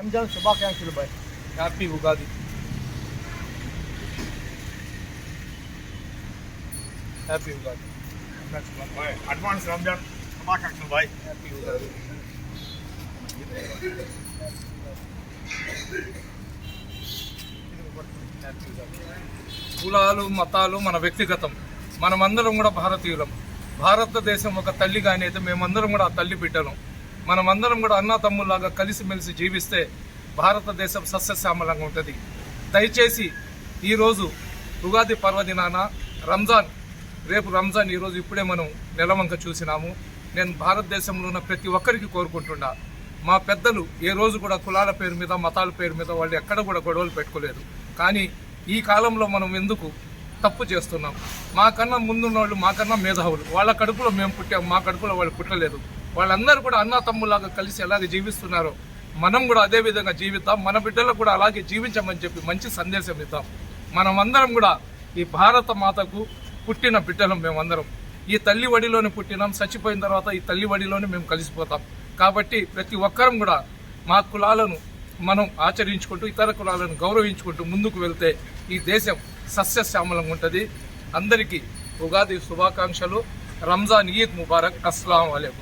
రంజాన్ శుభాకాంక్షలు bye happy Ugadi happy Ugadi advance Ramzan శుభాకాంక్షలు బాయ్ హ్యాపీ ఉగాది హ్యాపీ ఉగాది. కులాలు మతాలు మన వ్యక్తిగతం. మనమందరం కూడా భారతీయులం. భారతదేశం ఒక తల్లిగానే అయితే మేమందరం కూడా ఆ తల్లి బిడ్డలం. మనమందరం కూడా అన్నా తమ్ముల్లాగా కలిసిమెలిసి జీవిస్తే భారతదేశం సస్యశ్యామలంగా ఉంటుంది. దయచేసి ఈరోజు ఉగాది పర్వదినాన రంజాన్ రేపు రంజాన్ ఈరోజు ఇప్పుడే మనం నెలవంక చూసినాము. నేను భారతదేశంలో ఉన్న ప్రతి ఒక్కరికి కోరుకుంటున్నా మా పెద్దలు ఏ రోజు కూడా కులాల పేరు మీద మతాల పేరు మీద వాళ్ళు ఎక్కడ కూడా గొడవలు పెట్టుకోలేదు. కానీ ఈ కాలంలో మనం ఎందుకు తప్పు చేస్తున్నాం? మాకన్నా ముందున్న వాళ్ళు మాకన్నా మేధావులు. వాళ్ళ కడుపులో మేము పుట్టాం మా కడుపులో వాళ్ళు పుట్టలేదు. వాళ్ళందరూ కూడా అన్నా తమ్ములాగా కలిసి ఎలాగ జీవిస్తున్నారో మనం కూడా అదే విధంగా జీవితాం మన బిడ్డలకు కూడా అలాగే జీవించమని చెప్పి మంచి సందేశం ఇద్దాం. మనమందరం కూడా ఈ భారత మాతకు పుట్టిన బిడ్డలం మేమందరం. ఈ తల్లి వడిలోనే పుట్టినాం. చచ్చిపోయిన తర్వాత ఈ తల్లి వడిలోనే మేము కలిసిపోతాం. కాబట్టి ప్రతి ఒక్కరం కూడా మా కులాలను మనం ఆచరించుకుంటూ ఇతర కులాలను గౌరవించుకుంటూ ముందుకు వెళ్తే ఈ దేశం సస్యశ్యామలంగా ఉంటుంది. అందరికీ ఉగాది శుభాకాంక్షలు. రంజాన్ ఈద్ ముబారక్. అస్సలం అయికం